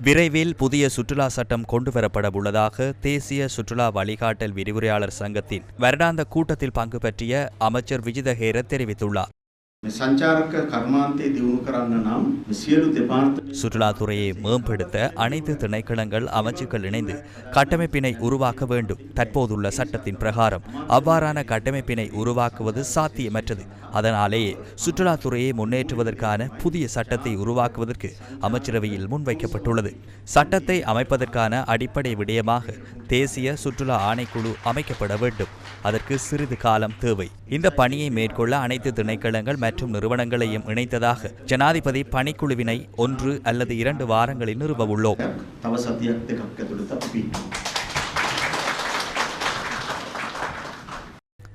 விரைவில் புதிய சுற்றுலா சட்டம் கொண்டுவரப்பட உள்ளதாக தேசிய சுற்றுலா வழிகாட்டல் விரிவுரையாளர் சங்கத்தின் வருடாந்த கூட்டத்தில் பங்கு பற்றிய அமைச்சர் விஜித ஹேர தெரிவித்துள்ளார். සංචාරක කර්මාන්තය දියුණු කරන්න නම් මේ සියලු දෙපාර්ත சுற்றுலாத்துறையை மேம்படுத்த அனைத்து திணைக்களங்கள் அமைச்சுக்கள் இணைந்து கட்டமைப்பினை உருவாக்க வேண்டும் தற்போதுள்ள சட்டத்தின் பிரகாரம் அவ்வாறான கட்டமைப்பினை உருவாக்குவது சாத்தியமற்றது அதனாலேயே சுற்றுலாத்துறையை முன்னேற்றுவதற்கான புதிய சட்டத்தை உருவாக்குவதற்கு அமைச்சரவையில் முன்வைக்கப்பட்டுள்ளது சட்டத்தை அமைப்பதற்கான அடிப்படை விடயமாக தேசிய சுற்றுலா ஆணைக்குழு அமைக்கப்பட வேண்டும் அதற்கு சிறிது காலம் தேவை இந்த பணியை மேற்கொள்ள அனைத்து திணைக்களங்கள் மற்றும் மற்றும் நிறுவனங்களையும் இணைத்ததாக ஜனாதிபதி பணிக்குழுவினை ஒன்று அல்லது இரண்டு வாரங்களில் நிறுவ உள்ளோம்.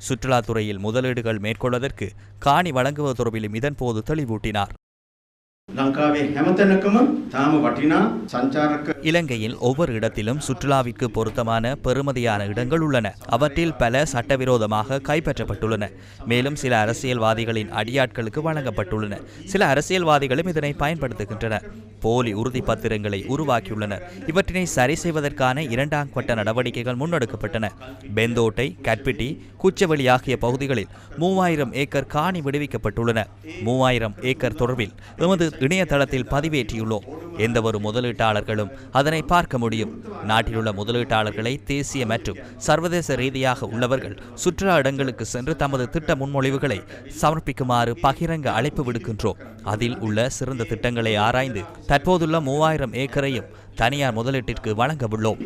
சுற்றுலாத்துறையில் முதலீடுகள் மேற்கொள்வதற்கு காணி வழங்குவது தொடர்பிலும் இதன்போது தெளிவூட்டினார். இலங்கையில் ஒவ்வொரு இடத்திலும் சுற்றுலாவிற்கு பொருத்தமான பெறுமதியான இடங்கள் உள்ளன. அவற்றில் பல சட்டவிரோதமாக கைப்பற்றப்பட்டுள்ளன. மேலும் சில அரசியல்வாதிகளின் அடியாட்களுக்கு வழங்கப்பட்டுள்ளன. சில அரசியல்வாதிகளும் இதனை பயன்படுத்துகின்றனர் போலி உறுதி பத்திரங்களை உருவாக்கியுள்ளனர் இவற்றினை சரி செய்வதற்கான இரண்டாம் கட்ட நடவடிக்கைகள் முன்னெடுக்கப்பட்டன. பெந்தோட்டை கட்பிட்டி குச்சவெளி ஆகிய பகுதிகளில் மூவாயிரம் ஏக்கர் காணி விடுவிக்கப்பட்டுள்ளன. மூவாயிரம் ஏக்கர் தொடர்பில் எமது இணையதளத்தில் பதிவேற்றியுள்ளோம் எந்தவொரு முதலீட்டாளர்களும் அதனை பார்க்க முடியும். நாட்டிலுள்ள முதலீட்டாளர்களை தேசிய மற்றும் சர்வதேச ரீதியாக உள்ளவர்கள் சுற்றுலா இடங்களுக்கு சென்று தமது திட்ட முன்மொழிவுகளை சமர்ப்பிக்குமாறு பகிரங்க அழைப்பு விடுக்கின்றோம். அதில் உள்ள சிறந்த திட்டங்களை ஆராய்ந்து தற்போதுள்ள மூவாயிரம் ஏக்கரையும் தனியார் முதலீட்டிற்கு வழங்க உள்ளோம்.